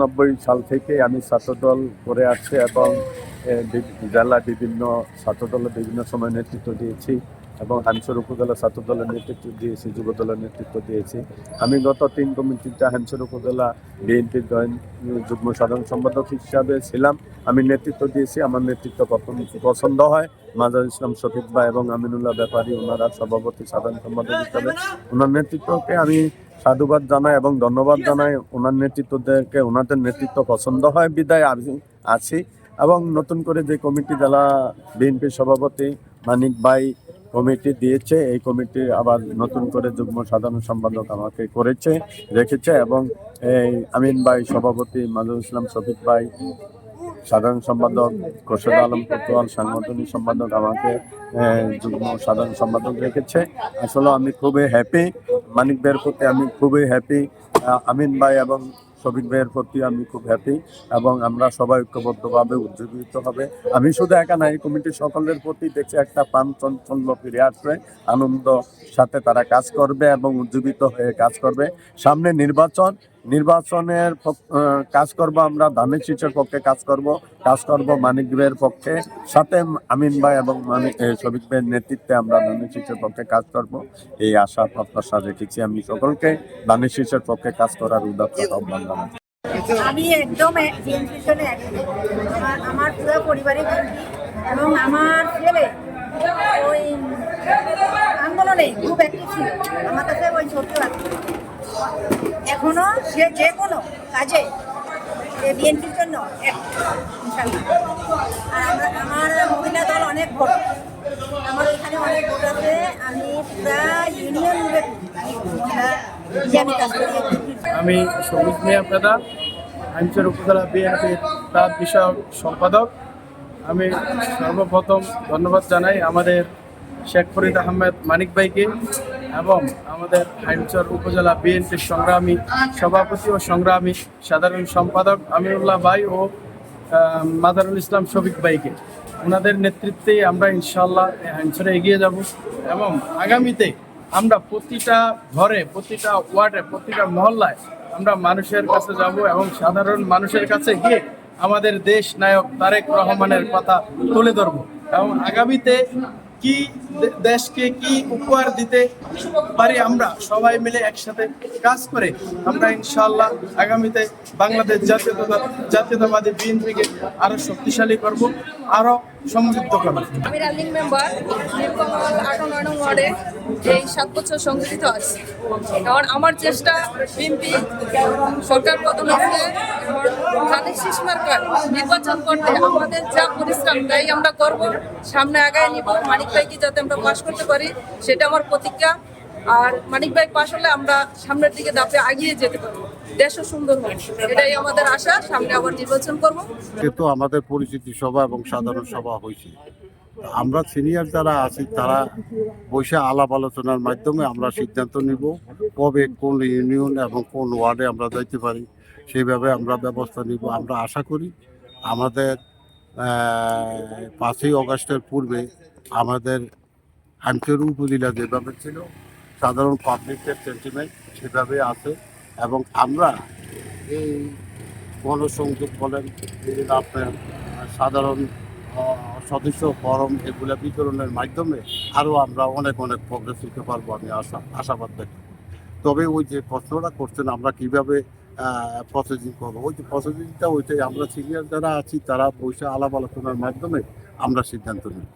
নব্বই সাল থেকে আমি ছাত্রদল করে আসছি এবং জেলা বিভিন্ন ছাত্রদলের বিভিন্ন সময় নেতৃত্ব দিয়েছি এবং হামসর উপজেলা ছাত্রদলের নেতৃত্ব দিয়েছি, যুব দলের নেতৃত্ব দিয়েছি। আমি গত তিন কমিটিতে হামসর উপজেলা বিএনপির যুগ্ম সাধারণ সম্পাদক হিসাবে ছিলাম। আমি নেতৃত্ব দিয়েছি, আমার নেতৃত্ব পছন্দ হয় মাজার ইসলাম শফিক ভাই এবং আমিনুল্লাহ ব্যাপারী, ওনারা সভাপতি সাধারণ সম্পাদক হিসাবে। ওনার নেতৃত্বকে আমি সাধুবাদ জানাই এবং ধন্যবাদ জানাই ওনার নেতৃত্বদেরকে ওনাদের নেতৃত্ব পছন্দ হয় বিদায় আমি আছি। এবং নতুন করে যে কমিটি জেলা বিএনপির সভাপতি মানিক ভাই কমিটি দিয়েছে এই কমিটি আবার নতুন করে যুগ্ম সাধারণ সম্পাদক আমাকে করেছে রেখেছে এবং এই আমিন ভাই সভাপতি মাজুল ইসলাম শফিক ভাই সাধারণ সম্পাদক খোরশেদ আলম কোতোয়াল সাংগঠনিক সম্পাদক আমাকে যুগ্ম সাধারণ সম্পাদক রেখেছে। আসলে আমি খুবই হ্যাপি মানিক ভাইয়ের প্রতি আমি খুবই হ্যাপি আমিন ভাই এবং শফিক ভাইয়ের প্রতি আমি খুব হ্যাপি এবং আমরা সবাই ঐক্যবদ্ধভাবে উজ্জীবিত হবে। আমি শুধু একা নাই কমিটি সকলের প্রতি দেখছি একটা প্রাণ চঞ্চল্য ফিরে আসবে, আনন্দ সাথে তারা কাজ করবে এবং উজ্জীবিত হয়ে কাজ করবে। সামনে নির্বাচন নির্বাচনের কাজ করব আমরা ধানের শীষের পক্ষে কাজ করব কাজ করব মানিক ভাইয়ের পক্ষে। সাথে আমিন ভাই এবং শফিক ভাইয়ের নেতৃত্বে আমরা ধানের শীষের পক্ষে কাজ করব। এই আশা প্রত্যাশা রেখেছি আমি সকলকে। ধানের শীষের পক্ষে কাজ করার উদাত্ত আহ্বান জানাই আমি একদম আমার পুরো পরিবারে এবং আমার ছেলে ওই আন্দোলনে খুব অ্যাক্টিভ ছিল। আমার কাছে ওই ছবি এখনও সে যে কোনো কাজে বিএনপির জন্য আর আমরা মহিলা দল অনেক বড়। আমার ওইখানে অনেক আছে, আমি পুরা ইউনিয়ন জুড়ে আমি সবুজ মিয়া পেদা হাইমচর উপজেলা বিএনপির প্রাত বিষয়ক সম্পাদক। আমি সর্বপ্রথম ধন্যবাদ জানাই আমাদের শেখ ফরিদ আহমেদ, মানিক ভাইকে এবং আমাদের হাইমচর উপজেলা বিএনপির সংগ্রামী, সভাপতি ও সংগ্রামী সাধারণ সম্পাদক আমিরুল্লাহ ভাই ও মাদারুল ইসলাম শফিক ভাইকে। ওনাদের নেতৃত্বে আমরা ইনশাল্লাহ হাইমচরে এগিয়ে যাব এবং আগামীতে আমরা প্রতিটা ঘরে, প্রতিটা ওয়ার্ডে, প্রতিটা মহল্লায় আমরা মানুষের কাছে যাব এবং সাধারণ মানুষের কাছে গিয়ে আমাদের দেশ নায়ক তারেক রহমানের কথা তুলে ধরব। এবং আগামীতে কি দেশকে কি উপহার দিতে পারি আমরা? সবাই মিলে একসাথে কাজ করে আমরা ইনশাআল্লাহ আগামীতে বাংলাদেশ জাতীয়তা জাতীয়তাবাদী বিএনপিকে আরও শক্তিশালী করব, আরও সমৃদ্ধ করব। আমি রানিং মেম্বার, নীলকমল আটান্ন নং ওয়ার্ডে এই সাত বছর সংগঠিত আছি। কারণ আমার চেষ্টা বিএনপি সরকার পতন হচ্ছে ধানের শীষ মার্কার নির্বাচন করতে আমাদের যা পরিশ্রম, তাই আমরা করব, সামনে আগায় নিব। মানিক ভাইকে যাতে আমরা পাশ করতে পারি, সেটা আমার প্রতিজ্ঞা। আর মানিক ভাই পাশ হলে আমরা সামনের দিকে দাপে এগিয়ে যেতে পারব। দেশও সুন্দর হবে এটাই আমাদের আশা। সামনে আবার নির্বাচন করব। কিন্তু আমাদের পরিচিতি সভা এবং সাধারণ সভা হয়েছে। আমরা সিনিয়র যারা আছি, তারা বসে আলাপ আলোচনার মাধ্যমে আমরা সিদ্ধান্ত নিব কবে কোন ইউনিয়ন এবং কোন ওয়ার্ডে আমরা যাইতে পারি, সেইভাবে আমরা ব্যবস্থা নিব। আমরা আশা করি আমাদের পাঁচই অগস্টের পূর্বে আমাদের হামচর উপজেলা যেভাবে ছিল, সাধারণ পাবলিকের সেন্টিমেন্ট সেভাবে আছে এবং আমরা এই গণসংযোগ বলেন আপনার সাধারণ সদস্য ফরম এগুলো বিতরণের মাধ্যমে আরও আমরা অনেক অনেক প্রগ্রেস দিতে পারব আমি আশা, আশাবাদ ব্যক্ত তবে ওই যে প্রশ্নটা করছেন আমরা কীভাবে প্রসেসিং করব? ওই যে প্রসেসিংটা ওইটাই আমরা সিনিয়র যারা আছি তারা পয়সা আলাপ আলোচনার মাধ্যমে আমরা সিদ্ধান্ত নিই।